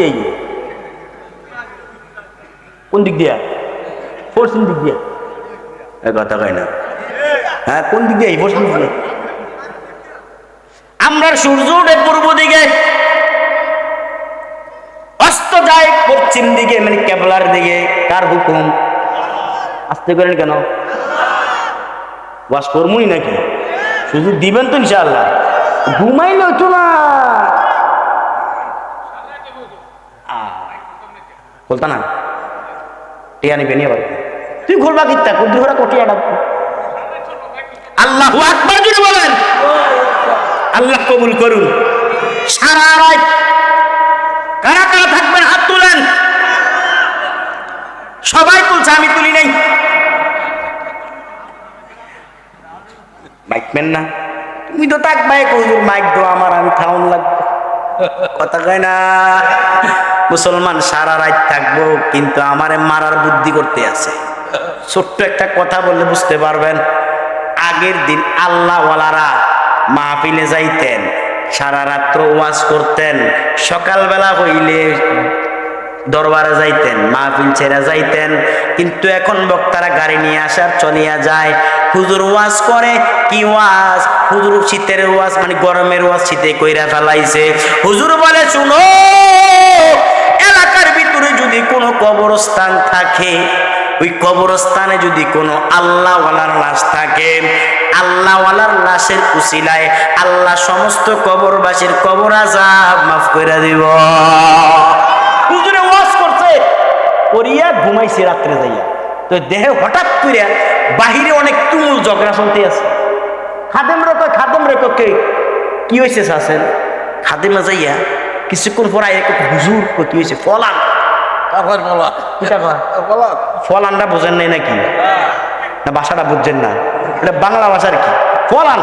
দিয়ে এগিয়ে কোন দিক দিয়া? পশ্চিম দিক দিয়া? এ কথা কয় না। হ্যাঁ কোন দিক দিয়ে? পশ্চিম দিক দিয়ে আমরা সূর্য ওঠে পূর্ব দিকে অস্ত যায় পশ্চিম দিকে মানে কেবলার দিকে। কার হুকুম? আসতে করেন কেন? ওয়াশ করবই নাকি? শুধু দিবেন তো ইনশাআল্লাহ। ঘুমাইলে হইতো না। বলতা না, টিয়া নিবে, নিয়ে তুই ঘুরবা কিত্তা? কুদ্রি ঘোরা কটিয়া ডাকবো আল্লাহ আকবার যদি বলেন। আল্লাহ কবুল করুন। সারা রাত কারা কারা থাকবেন হাত তুলেন। সবাই তুলছে আমি তুলি নাই। মাইক মেন না। তুমি তো তাক বাইক মাইক দো আমার, আমি খাওয়ান লাগবে। কথা কয় না। মুসলমান সারা রাত থাকব, কিন্তু আমারে মারার বুদ্ধি করতে আছে। ছোট্ট একটা কথা বললে বুঝতে পারবেন, আগের দিন আল্লাহ আল্লাহওয়ালারা মাহফিলে যাইতেন, সারা রাত্র ওয়াজ করতেন, সকালবেলা হইলে দরবারে যাইতেন, মাহফিল ছেড়ে যাইতেন, কিন্তু এখন বক্তারা গাড়ি নিয়ে আসার চলিয়া যায়। হুজুর ওয়াজ করে, কি ওয়াজ? হুজুর শীতের ওয়াজ মানে গরমের ওয়াজ শীতে কইরা ফেলাইছে। হুজুর বলে, শুনো যদি কোনো কবরস্থান থাকে, ওই কবরস্থানে যদি কোনো আল্লাহওয়ালার লাশ থাকে, আল্লাহওয়ালার লাশের উসিলায় আল্লাহ সমস্ত কবরবাসীর কবর আজাব মাফ করে দিব। ওয়াজ করছে করিয়া ঘুমাইছে রাত্রে যাইয়া। তো দেহে হঠাৎ করে বাহিরে অনেক তুমুল ঝগড়া শুনতে আছে। খাদেম রে কয়, খাদেম রে কয়, কে? কি হয়েছে শাসেন খাদেমে যাইয়া কিছুক্ষণ পর আইয়া হুজুর কি হয়েছে ফলান। বলা। বলা। ফলানটা বোঝেন নাই নাকি? না ভাষাটা বুঝছেন না। এটা বাংলা ভাষার কি? ফলান?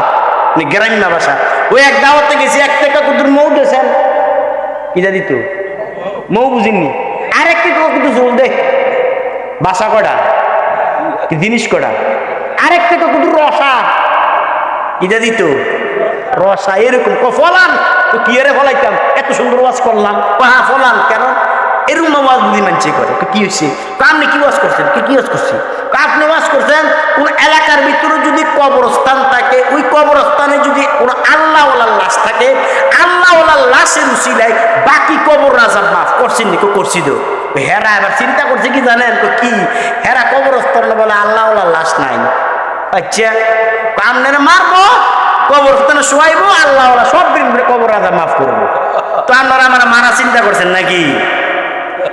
মানে গ্রামীণ ভাষা। ওই এক দাওয়াতে গেছি এক টাকা কুদুর মৌ কিটা দিত মৌ বুঝিনি। আর কিন্তু দে। বাসা কটা জিনিস কটা আর এক টাকা কুদুর রসা কিটা দিত রসা এরকম। ফলান? তো কি এরে ফলাইতাম? এত সুন্দর ওয়াজ করলাম। হ্যাঁ ফলান কেন? এরকম ওয়াজ বুঝি মানছে করে কি হয়েছে আপনি কি ওয়াজ করছেন? কি কি ওয়াজ করছি? তো আপনি ওয়াজ করছেন, কোন এলাকার ভিতরে যদি কবরস্থান থাকে, ওই কবরস্থানে যদি কোন আল্লাহওয়ালার লাশ থাকে, আল্লাহওয়ালার লাশের উসিলায় বাকি কবর রাজা মাফ করছেন নি করছি তো? হেরা এবার চিন্তা করছে কি জানেন? তো কি? হেরা কবরস্থান বলে আল্লাহওয়ালার লাশ নাই। আচ্ছা আপনারা মারবো, কবরস্থানে শোয়াইবো, আল্লাহওয়ালা সব দিন কবর রাজা মাফ করব। তো আপনারা আমার মারা চিন্তা করছেন নাকি?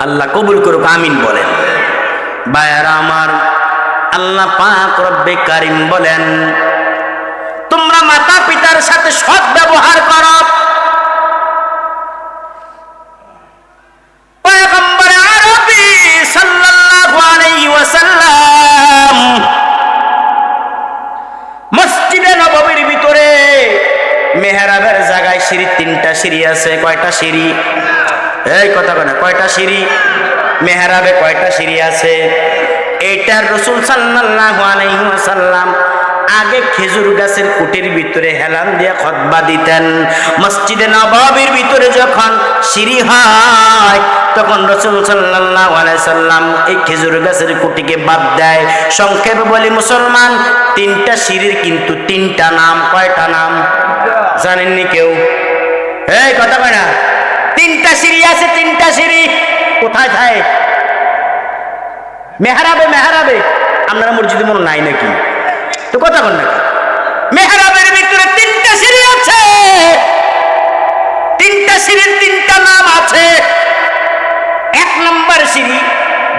আল্লাহ কবুল করুক, আমিন বলেন। বায়ারা আমার আল্লাহ পাক রব্বে কারিম বলেন, তোমরা মাতা পিতার সাথে সৎ ব্যবহার করো। মেহরাবের জায়গায় সিঁড়ি, তিনটা সিঁড়ি আছে, কয়টা সিঁড়ি? এই কথা কেন কয়টা সিঁড়ি? মেহরাবে কয়টা সিঁড়ি আছে? এইটার রসুল ওয়াসাল্লাম আগে খেজুর গাছের কুটির ভিতরে হেলান দিয়ে খতবা দিতেন। মসজিদে নবাবির ভিতরে যখন সিঁড়ি হয়, তখন রসুল সাল্লাম এই খেজুর গাছের কুটিকে বাদ দেয়। সংক্ষেপে বলি, মুসলমান, তিনটা সিঁড়ির কিন্তু তিনটা নাম, কয়টা নাম? জানেননি কেউ? এই কথা কয় না তিনটা সিঁড়ি আছে, তিনটা সিঁড়ি। কোথায় যায়? মেহরাবে মেহরাবে। আপনারা মসজিদে মনে নাই নাকি? তো কথা বল নাকি? মেহরাবের ভিতরে তিনটা সিঁড়ি আছে। তিনটা সিঁড়ির তিনটা নাম আছে। এক নম্বর সিঁড়ি,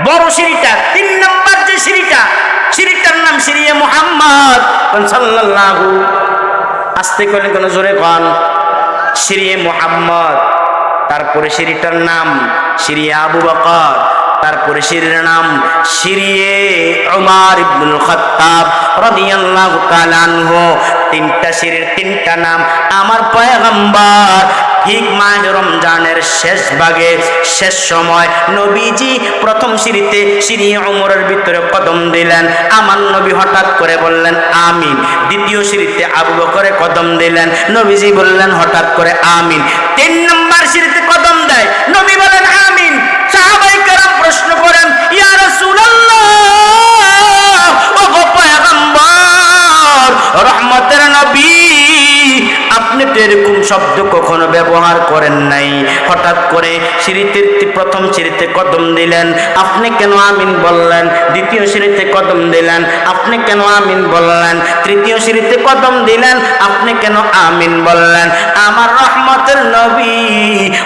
বড় সিঁড়িটা। তিন নম্বর যে সিঁড়িটা, সিঁড়িটার নাম সিঁড়ি মোহাম্মদ। সাল্লাল্লাহু আসতে করলে কোনো জোরে কন। সিঁড়ি মোহাম্মদ। তারপরে সিঁড়িটার নাম সিঁড়ি আবু বকর তারপরে সিঁড়ির নাম সিঁড়িয়ে ওমার ইবনুল খত্তাব রাদিয়াল্লাহু তাআলা আনহু। তিনটা সিঁড়ির তিনটা নাম আমার পয়গম্বর ঠিক মাহ রমজানের শেষ ভাগে, শেষ সময় নবীজি প্রথম সিঁড়িতে সিঁড়ি ওমরের ভিতরে কদম দিলেন। আমার নবী হঠাৎ করে বললেন, আমিন। দ্বিতীয় সিঁড়িতে আবু বকরে কদম দিলেন। নবীজি বললেন, হঠাৎ করে আমিন। তিন নম্বর সিঁড়িতে কদম দেয়। নবী আপনি তো এরকম শব্দ কখনো ব্যবহার করেন নাই। হঠাৎ করে সিঁড়িতে প্রথম সিঁড়িতে কদম দিলেন, আপনি কেন আমিন বললেন? দ্বিতীয় সিঁড়িতে কদম দিলেন, আপনি কেন আমিন বললেন? তৃতীয় সিঁড়িতে কদম দিলেন, আপনি কেন আমিন বললেন? আমার রহমতের নবী,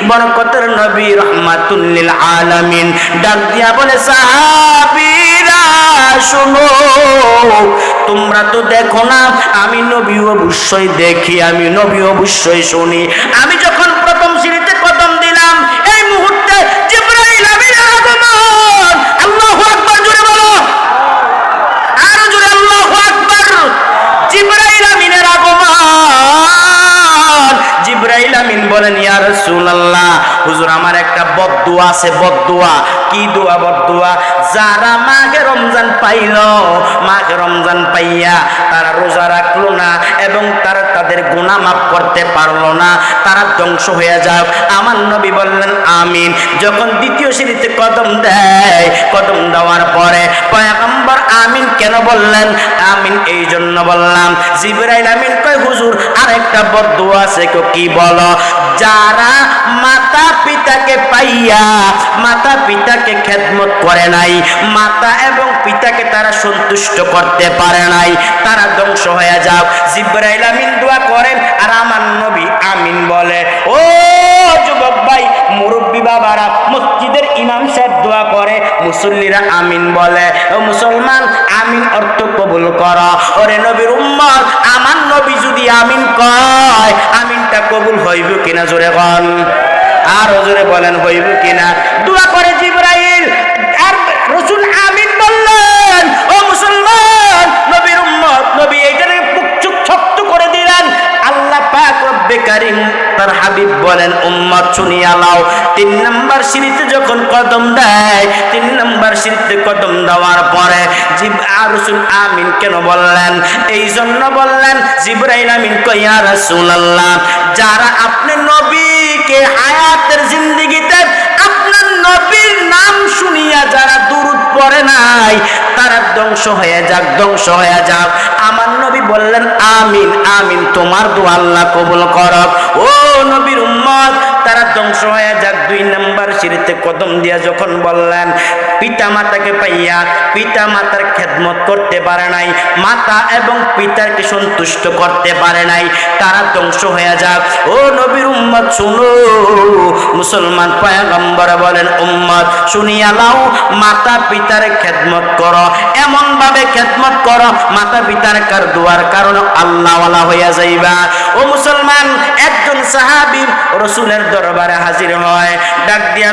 বরকতের নবী রহমাতুল্লিল আলামিন। ডাক দিয়া বলে, সাহাবীরা শোনো। তোমরা তো দেখো না, আমি নবী অবশ্যই দেখি, আমি নবী অবশ্যই শুনি। আমি যখন বলেন, ইয়া রাসূলুল্লাহ, হুজুর, আমার একটা বদুয়া আছে বদুয়া কি দোয়া, বদদুয়া? যারা মাঘে রমজান পাইল, মাঘে রমজান পাইয়া তারা রোজা রাখল না এবং তারা তাদের গুনাহ মাফ করতে পারল না, তারা ধ্বংস হয়ে যাক। আমার নবী বললেন, আমিন। যখন দ্বিতীয় সিঁড়িতে কদম দেয়, কদম দেওয়ার পরে পয়গম্বর আমিন কেন বললেন? আমিন এই জন্য বললাম, জিবরাইল আমিন কয়, হুজুর, আরেকটা বদদুয়া আছে কেউ কি বলো? যারা মাতা পিতাকে পাইয়া মাতা পিতাকে খেদমত করে নাই, মাতা এবং পিতাকে তারা সন্তুষ্ট করতে পারে নাই, তারা ধ্বংস হয়ে যাও জিব্রাইল আমিন দোয়া করেন আর আমার নবী আমিন বলে, ও যুবক ভাই, মুরব্বী বাবারা, মসজিদের ইমাম সাহেব দোয়া করে। মুসল্লিরা আমিন বলে, ও মুসলমান, আমিন অর্থ কবুল কর। ওরে নবীর উম্মত, আমার নবী যদি আমিন কয়, আমিনটা কবুল হইব কিনা জোরে কন? আর জোরে বলেন, হইব কিনা? দোয়া করে জিব্রাইল তার হাবিব বলেন, উম্মত শুনিয়া লাও তিন নাম্বার সিঁড়িতে যখন কদম দেয়, তিন নাম্বার সিঁড়িতে কদম দেওয়ার পরে জিব আর রসুল আমিন কেন বললেন? এই জন্য বললেন, জিব্রাইল আমিন কইয়া রাসূলুল্লাহ, যারা আপনি নবীকে হায়াতের জিন্দেগিতে, আপনার নবীর নাম শুনিয়া যারা দূরত পড়ে নাই, তারা ধ্বংস হয়ে যাক, ধ্বংস হয়ে যাক। আমার নবী বললেন, আমিন আমিন, তোমার দু আল্লাহ কবুল করক। ও নবীর উম্মত, তারা ধ্বংস হয়ে যাক। দুই নাম্বার সিঁড়িতে কদম দিয়া যখন বললেন পিতা মাতাকে পাইয়া পিতা মাতার খেদমত করতে পারে নাই, মাতা এবং পিতাকে সন্তুষ্ট করতে পারে নাই, তারা ধ্বংস হয়ে যাক। ও নবীর উম্মত, শুনো, মুসলমান পয়গম্বর বলেন, উম্মত, শুনিয়া লাও মাতা পিতার খেদমত করো এমন ভাবে খেদমত করো, মাতা পিতার কার দুয়ার কারণ আল্লাহওয়ালা হইয়া যাইবা। ও মুসলমান, একজন সাহাবী রসুলের দরবারে হাজির হয়, ডাক দিয়া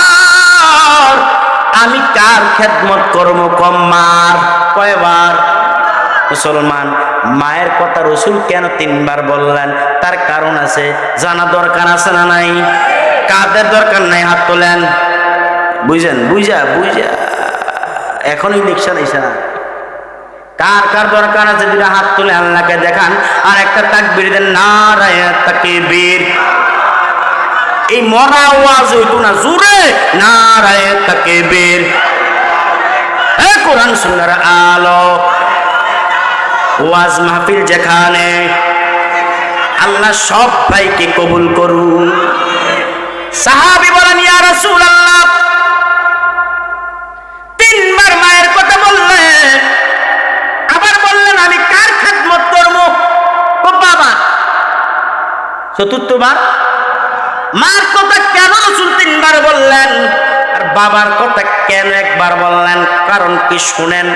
আমি কার খেদমত করব কম মার কয়বার? মুসলমান, মায়ের কথা রসুল কেন তিনবার বললেন? তার কারণ আছে জানা দরকার আছে না নাই? কাদের দরকার নাই হাত তোলেন? বুঝেন, বুঝা বুঝা। এখন ইলেকশন এসে না। কার কার দরকার আছে? দুটা হাত তুলে আল্লাহকে দেখান। আর একটা তাকবীর দেন, নারায় তাকবীর। এই মরা ওয়াজ হইতো না, জুড়ে নারায় তাকবীর এ কোরআন সুন্দর আলো ওয়াজ মাহফিল যেখানে আল্লাহ সব ভাইকে কবুল করুন। সাহাবি বলেন, ইয়া রাসূলুল্লাহ, তিনবার মায়ের কথা বললেন আবার বললেন, আমি কার খেদমত করব? ও বাবা, চতুর্থবার? মার কথা কেন রসুল তিনবার বললেন? আর বাবার কথা কেন একবার বললেন? কারণ কি শুনেন?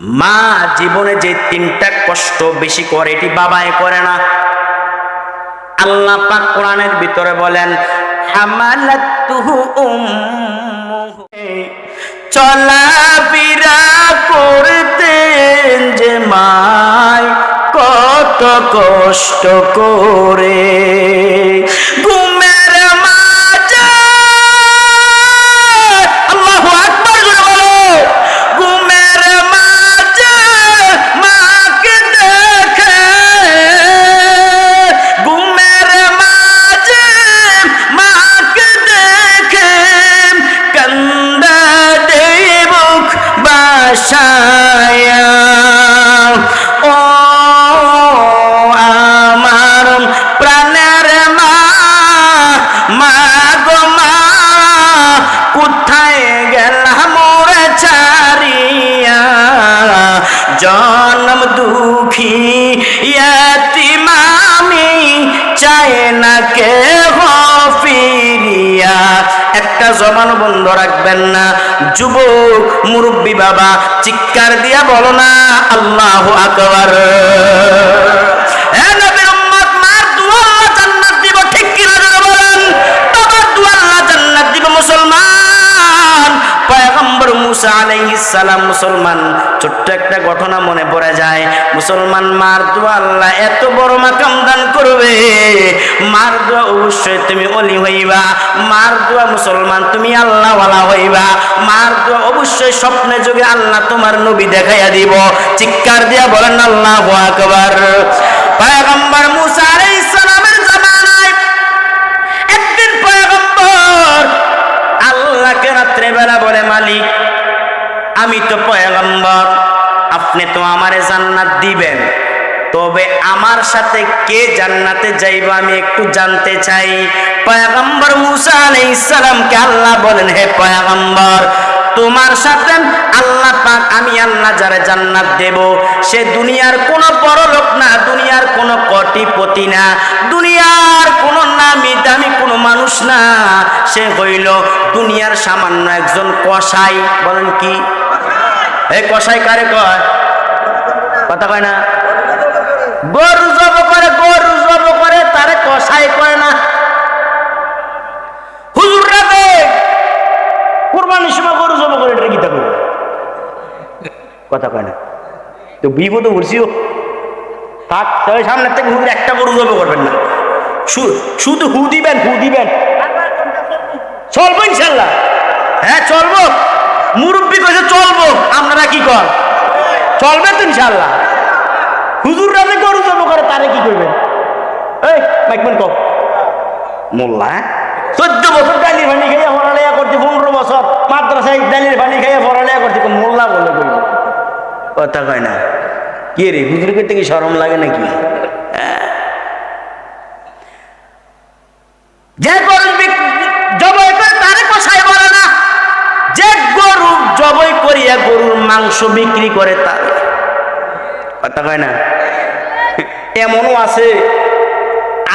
মা জীবনে যে তিনটা কষ্ট বেশি করে, এটি বাবায় করে না। আল্লাহ পাক কোরআনের ভিতরে বলেন, হামালাতুহু উম্মুহু চলাফেরা করতেন যে মায় কষ্ট করে জমানো বন্ধ রাখবেন না। যুবক মুরব্বী বাবা চিৎকার দিয়া বলো না আল্লাহ আকবার। মুসা আলাইহিস সালাম মুসলমান, ছোট্ট একটা ঘটনা মনে পড়ে যায়। মুসলমান মার দোয়া আল্লাহ এত বড় মাকাম দান করবে। মার দোয়া অবশ্যই তুমি অলি হইবা। মার দোয়া মুসলমান তুমি আল্লাহ ওয়ালা হইবা। মার দোয়া অবশ্যই স্বপ্নে যুগে আল্লাহ তোমার নবী দেখাইয়া দিব। চিৎকার দিয়া বলেন, আল্লাহু আকবার। পয়গম্বর মুসা আলাইহিস সালামের একদিন পয়গম্বর আল্লাহকে রাত্রে বেলা বলে, মালিক আমি তো পয়গম্বর, আপনি তো আমারে জান্নাত দিবেন। তবে আমার সাথে কে জান্নাতে যাইবা আমি একটু জানতে চাই। পয়গম্বর মুসা আলাইহিস সালামকে আল্লাহ বলেন, হে পয়গম্বর, তোমার সাথে আল্লাহ পাক আমি আল্লাহ যারা জান্নাত দেব, সে দুনিয়ার কোনো বড় লোক না, দুনিয়ার কোনো কোটিপতি না। দুনিয়ার কোনো নামি দামি কোনো মানুষ না। সে হইল দুনিয়ার সামান্য একজন কসাই। বলেন কি? এই কসাই কারে কয়? কথা কয় না। গরু জব করে, গরু জব করে, তারে কসাই কয় না। হুজুর রাতে কুরবানির সময় গরু জব করে, এটা কথা কয় না। তো বিপদ উঠছিও থাক তবে সামনের থেকে একটা গরু জব করবেন না। শুধু হু দিবেন হু দিবেন চলবো ইনশাল্লাহ। হ্যাঁ চলবো। মুরব্বী কইছে চলবো। আপনারা কি কর চলবে তো ইনশাল্লাহ। হুজুর রাতে গরু জব করে, তারে কি করবেন এই মাইকমেন কও মোল্লা হ্যাঁ? চোদ্দ বছর ডালির পানি খাইয়া পড়ালেখা করছি, পনেরো বছর মাদ্রাসায় ডালির পানি খাইয়া পড়ালেখা করছি মোল্লা বলে কইব? কথা কয় না। কে রে হুজুর করতে কি সরম লাগে নাকি? হ্যাঁ। যে গরু জবাই করে তারে কষাই বলে না। যে গরু জবাই করিয়া গরুর মাংস বিক্রি করে তার। কথা কয় না? এমনও আছে,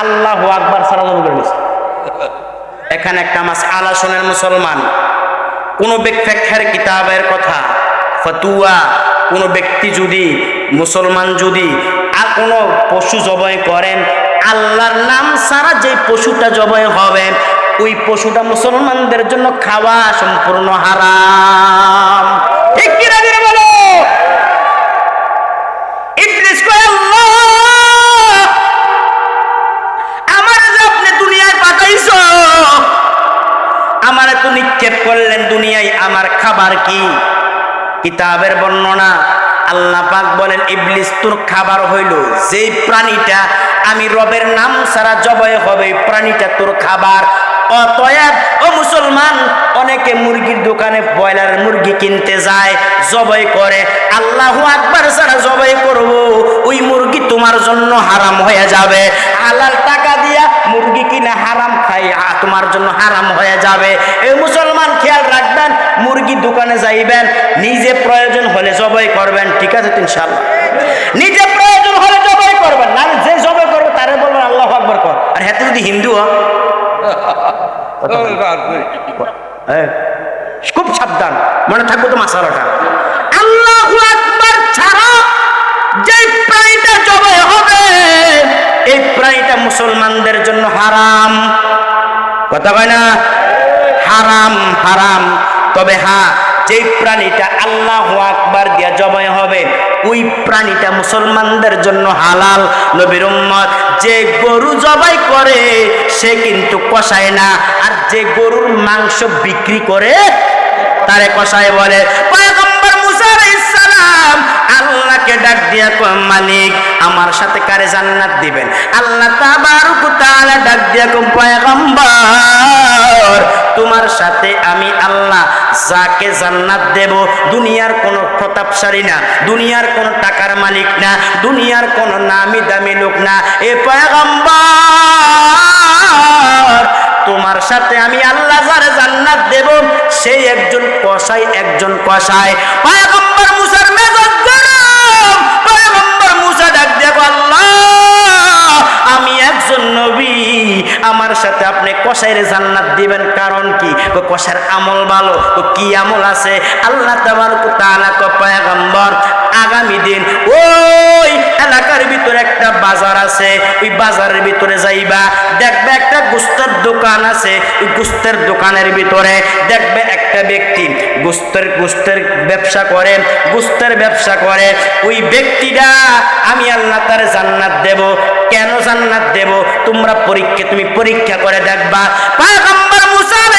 আল্লাহ আকবার সারা করে এখানে একটা মাস আলাসনের মুসলমান, কোন ব্যাখ্যার কিতাবের কথা, ফতুয়া, কোন ব্যক্তি যদি, মুসলমান যদি, আর কোনো পশু জবাই করেন আল্লাহর নাম সারা যে পশুটা জবাই হবে, ওই পশুটা মুসলমানদের জন্য খাওয়া সম্পূর্ণ হারাম। ঠিক কিনা বলো? ইবলিস কয় আমার তো নিক্ষেপ করলেন দুনিয়ায়, আমার খাবার কি? কিতাবের বর্ণনা। আল্লাহ পাক বলেন, ইবলিস, তোর খাবার হইল। যেই প্রাণীটা আমি রবের নাম ছাড়া জবাই হবে প্রাণীটা তোর খাবার। ও মুসলমান, অনেকে মুরগির দোকানে ব্রয়লার মুরগি কিনতে যায়, জবাই করে। আল্লাহু আকবার ছাড়া জবাই করব, ওই মুরগি তোমার জন্য হারাম হয়ে যাবে। হালাল টাকা দিয়া মুরগি কিনা হারাম খাই তোমার জন্য হারাম হয়ে যাবে। এই মুসলমান খেয়াল রাখবেন, মুরগি দোকানে যাইবেন, নিজে প্রয়োজন হলে জবাই করবেন, ঠিক আছে তো ইনশাল্লাহ নিজে প্রয়োজন হলে জবাই করবেন, না যে জবাই করবে তারে বলবেন, আল্লাহ আকবর কর। আর হ্যাঁ যদি হিন্দু খুব সাবধান, মনে থাকব তো মাসালাটা। আল্লাহ আকবার ছাড়া যে প্রাণীটা জবাই হবে, এই প্রাণীটা মুসলমানদের জন্য হারাম। কথা কয় না? হারাম হারাম। তবে হ্যাঁ যে প্রাণীটা আল্লাহ আকবার দিয়া জবাই হবে, ওই প্রাণীটা মুসলমানদের জন্য হালাল। নবীর উম্মত, যে গরু জবাই করে, সে কিন্তু কষায় না। আর যে গরুর মাংস বিক্রি করে, তারে কষায় বলে ডাক দিয়া কয়, মালিক, আমার সাথে কারে জান্নাত দিবেন? আল্লাহ তাবারক তাআলা ডাক দিয়া কয়, পয়গম্বর, তোমার সাথে আমি আল্লাহ যাকে জান্নাত দেব, দুনিয়ার কোনো প্রতাপশালী না, দুনিয়ার কোনো টাকার মালিক না, দুনিয়ার কোনো নামি দামি লোক না। এ পয়গম্বর, তোমার সাথে আমি আল্লাহ যারে জান্নাত দেব সেই একজন কসাই একজন কসাই। পয়গম্বর আমার সাথে আপনি কষাইরে জান্নাত দিবেন কারণ কি? ও কসার আমল ভালো ও কি আমল আছে? আল্লাহ তাবারক তাআলা কো পয়গম্বর আগামী দিন ওই এলাকার ভিতরে একটা বাজার আছে, ওই বাজারের ভিতরে যাইবা, দেখবে একটা গুস্তের দোকান আছে, ওই গুস্তের দোকানের ভিতরে দেখবে একটা ব্যক্তি গুস্তের গুস্তের ব্যবসা করে, গুস্তের ব্যবসা করে, ওই ব্যক্তিটা আমি আল্লাহ তার জান্নাত দেব। কেন জান্নাত দেব? তোমরা পরীক্ষা, তুমি পরীক্ষা করে দেখবা।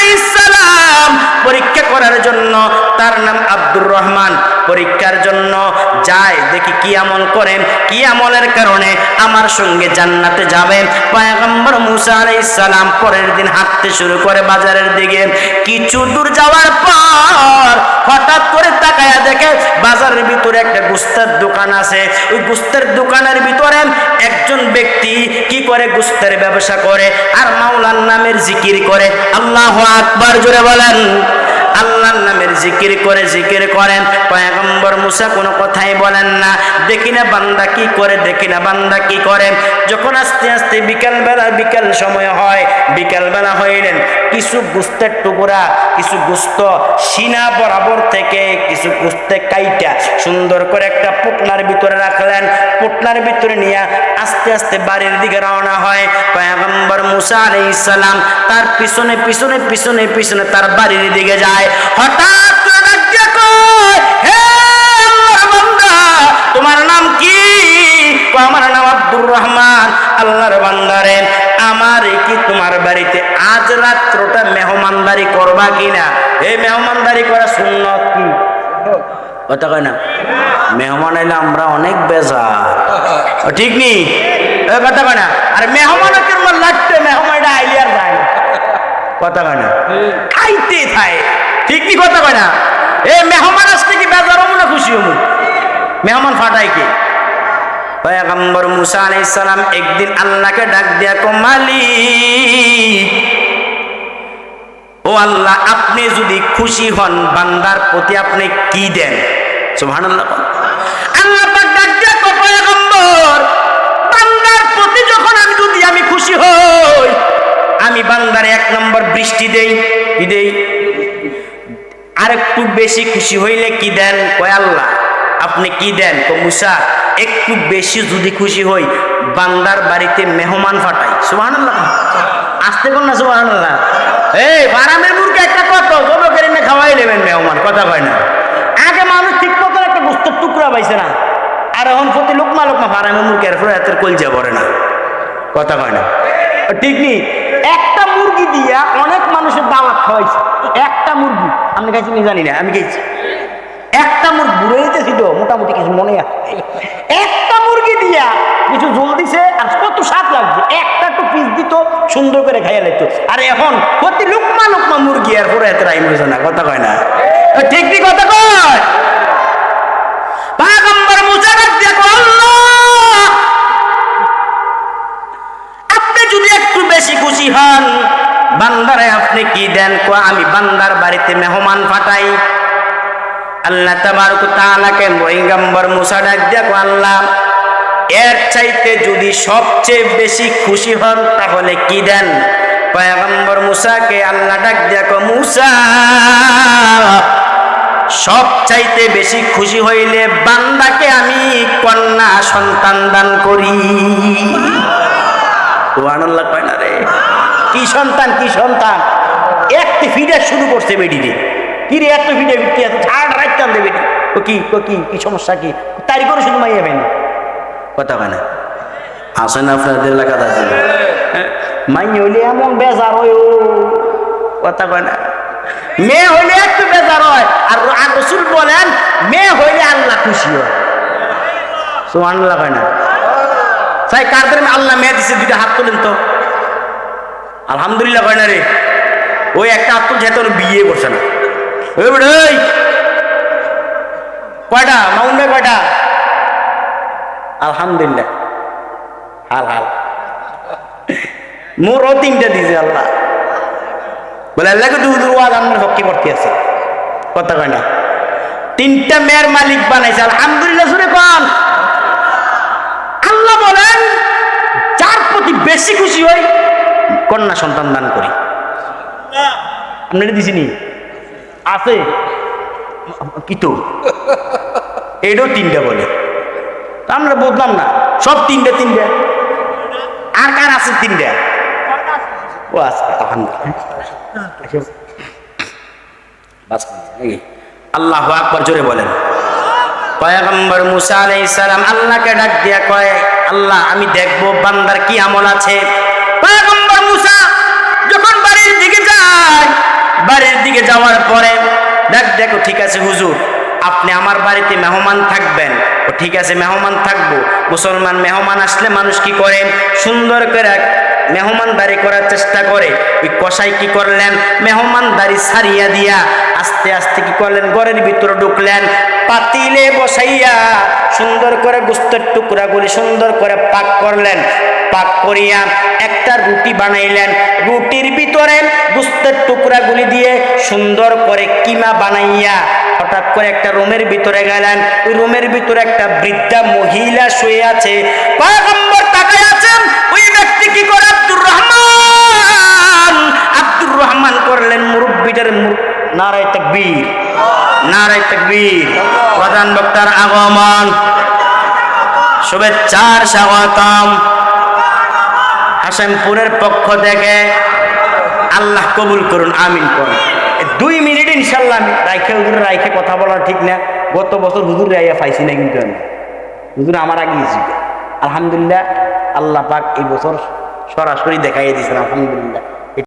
মুসা আলাইহিস সালাম। পরীক্ষা করার জন্য তার নাম আব্দুর রহমান। পরীক্ষার জন্য যায়, দেখি কি আমল করেন। কি আমলের কারণে আমার সঙ্গে জান্নাতে যাবেন? পয়গম্বর মুসা আলাইসালাম পরের দিন হাঁটতে শুরু করে বাজারের দিকে। কিছু দূর যাওয়ার পর হঠাৎ করে তাকায়া দেখে বাজারের ভিতরে একটা গুস্তার দোকান আছে। ওই গুস্তের দোকানের ভিতরে একজন ব্যক্তি কি করে গুস্তার ব্যবসা করে আর মাওলার নামের জিকির করে। আল্লাহ আকবার, জোরে বলেন। আল্লাহর নামের জিকির করে জিকির করেন। পয়গম্বর মুসা কোনো কথাই বলেন না। দেখি না বান্দা কি করে, দেখি না বান্দা কি করে। যখন আস্তে আস্তে বিকাল বেলা বিকাল সময় হয় বিকাল বেলা হইলেন। কিছু গুস্তের টুকরা, কিছু গুস্ত সিনা বরাবর থেকে, কিছু গুস্তে কাইটা সুন্দর করে একটা পুটনার ভিতরে রাখলেন। পুটনার ভিতরে নিয়ে আস্তে আস্তে বাড়ির দিকে রওনা হয়। পয়গম্বর মুসা আলাইহিস সালাম তার পিছনে পিছনে পিছনে পিছনে তার বাড়ির দিকে যায়। হঠাৎ তোমার নাম কি? আমার নাম আব্দুর রহমান, আল্লাহর বান্দারে আমার কি তোমার বাড়িতে আজ রাত্রটা মেহমানদারি করবা কিনা? এই মেহমানদারি করা সুন্নত কি? কথা কয় না। মেহমান এলে আমরা অনেক বেজার। ঠিক নি? কথা কয় না। আর মেহমানও কেমন লাগতে মেহমানটা আইলে আর যায় না। কথা কয় না। খাইতে থাকে। ঠিক নি কথা কয় না? এ মেহমান আসতে কি বেজার হব না খুশি হব? মেহমান ফাটাই কি? পয়গম্বর মুসা আলাইহিস সালাম একদিন আল্লাহকে ডাক দিয়া কো মালিক, ও আল্লাহ, আপনি যদি খুশি হন, বান্দার প্রতি আপনি কি দেন? সুবহানাল্লাহ আল্লাহ পাক ডাক দিয়া কো পয়গম্বর, বান্দার প্রতি যখন আমি যদি আমি খুশি হই, আমি বান্দারে এক নম্বর বৃষ্টি দেই। আর একটু বেশি খুশি হইলে কি দেন? কয় আল্লাহ, আপনি কি দেন? কো মুসা, একটু বেশি যদি খুশি হই, বান্দার বাড়িতে মেহমান ফাটাই। সুবহানাল্লাহ। আসতে কোন না, সুবহানাল্লাহ। এই, বারামের মুরগি একটা কত? জব করে না খাওয়াই নেবেন মেহমান, কথা কয় না। আগে মানুষ ঠিক মতো একটা গুস্তের টুকরা পাইছে না। আর এখন প্রতি লোকমা লোকমা বারামের মুরগি আর হাতের কলজা পড়ে না। কথা কয় না। ঠিক নি? একটা মুরগি দিয়া অনেক মানুষের দাওয়াত খাওয়াইছে। একটা মুরগি আমি খাইছি আমি জানি না, আমি খাইছি। একটা মুরগি বুড়ে যেতেছি তো, মোটামুটি কিছু মনে আছে। একটা মুরগি দিয়া কিছু জল দিছে, আর কত স্বাদ লাগছে। একটা একটু পিস দিত, সুন্দর করে খাইয়া লাগতো আর এখন প্রতি লুকমা লুকমা মুরগি আর পুরো এত রাইম হয়েছে না, কথা কয় না। ঠিক ঠিক কথা কয়? বেশি খুশি হন। বান্দারে আপনি কি দেন? কো, আমি বান্দার বাড়িতে মেহমান পাঠাই আল্লাহ তাবারক তাআলাকে পয়গম্বর মুসা ডাক কো, আল্লাহ, এর চাইতে যদি সবচেয়ে বেশি খুশি হন তাহলে কি দেন? পয়গম্বর মুসাকে আল্লাহ ডাক কো, মুসা সব চাইতে বেশি খুশি হইলে বান্দাকে আমি কন্যা সন্তান দান করি। রে কি সন্তান কি সন্তান? একটি ফিডার শুরু করছে বেডিরে কি রে এত ফিডে বিক্রি আছে ঝাড় রাখতাম দে বেটি ও কি ও কি কি সমস্যা কি? তারি করে শুধু মাইয়া পাইনি কথা হয় না। আসেন আপনাদের এলাকাতে আছে? মাই হইলে এমন বেজার হয়, ও। কথা কয় না। মেয়ে হইলে একটু বেজার হয়, আর আর রসুল বলেন, মেয়ে হইলে আল্লাহ খুশি হয়। সুবহানাল্লাহ কয় না। তাই কারদের আল্লাহ মেয়ে দিছে, দুইটা হাত তোলেন তো। আলহামদুলিল্লাহ কয় না রে? ওই একটা তোর বিয়ে করছে না। ওই বেটা, ওই কয়টা? মাউন কয়টা? আলহামদুলিল্লাহ। হাল হাল। মোরও তিনটা দিছে আল্লাহ। বলে আল্লাহকে দূর দূর ওয়াজ আমার হকি করতে আছে? কথা কয় না। তিনটা মেয়ের মালিক বানাইছে আলহামদুলিল্লাহ শুনে কন। আল্লাহ বলেন যার প্রতি বেশি খুশি হই কন্যা সন্তান দান করি। আপনারা দিছিনি? আছে। এটাও তিনটা বলে। আমরা বুঝলাম না। সব তিনটে তিনটে। আর কার আছে তিনটা? ও আছে? আল্লাহ আকবর জোরে বলেন। পয়গম্বর মুসা আলাইহিস সালাম আল্লাহকে ডাক দিয়া কয়, আল্লাহ, আমি দেখব বান্দার কি আমল আছে পয়গম্বর মুসা যখন বাড়ির দিকে যায়, বাড়ির দিকে যাওয়ার পরে, দেখ, দেখো, ঠিক আছে, হুজুর, আপনি আমার বাড়িতে মেহমান থাকবেন। ও ঠিক আছে, মেহমান থাকব। মুসলমান মেহমান আসলে মানুষ কি করে? সুন্দর করে মেহমানদারি করার চেষ্টা করে। ওই কসাই কি করলেন? মেহমানদারি সারিয়া দিয়া আস্তে আস্তে কি করলেন? ঘরের ভিতরে ঢুকলেন। পাতিলে বসাইয়া সুন্দর করে গুস্তের টুকরাগুলি সুন্দর করে পাক করলেন। পাক করিয়া একটা রুটি বানাইলেন। রুটির ভিতরে গুস্তের টুকরাগুলি দিয়ে সুন্দর করে কিমা বানাইয়া হঠাৎ করে একটা রুমের ভিতরে গেলেন। ওই রুমের ভিতরে একটা বৃদ্ধা মহিলা শুয়ে আছে। রহমান করলেন মুরব্বীদের নারায় তাকবীর। নারায় তাকবীর। প্রধান বক্তার আগমন। শুভেচ্ছার স্বাগতম। হাসেমপুরের পক্ষ থেকে আল্লাহ কবুল করুন, আমিন করুন। দুই মিনিট ইনশাল্লাহ রাইখে হুজুরে রাইখে কথা বলা ঠিক না। গত বছর হুজুর রাইয়া পাইছি না কিন্তু আমি। হুজুর আমার আগে আলহামদুলিল্লাহ, আল্লাহ পাক এই বছর সরাসরি দেখাইয়ে দিয়েছেন, আলহামদুলিল্লাহ।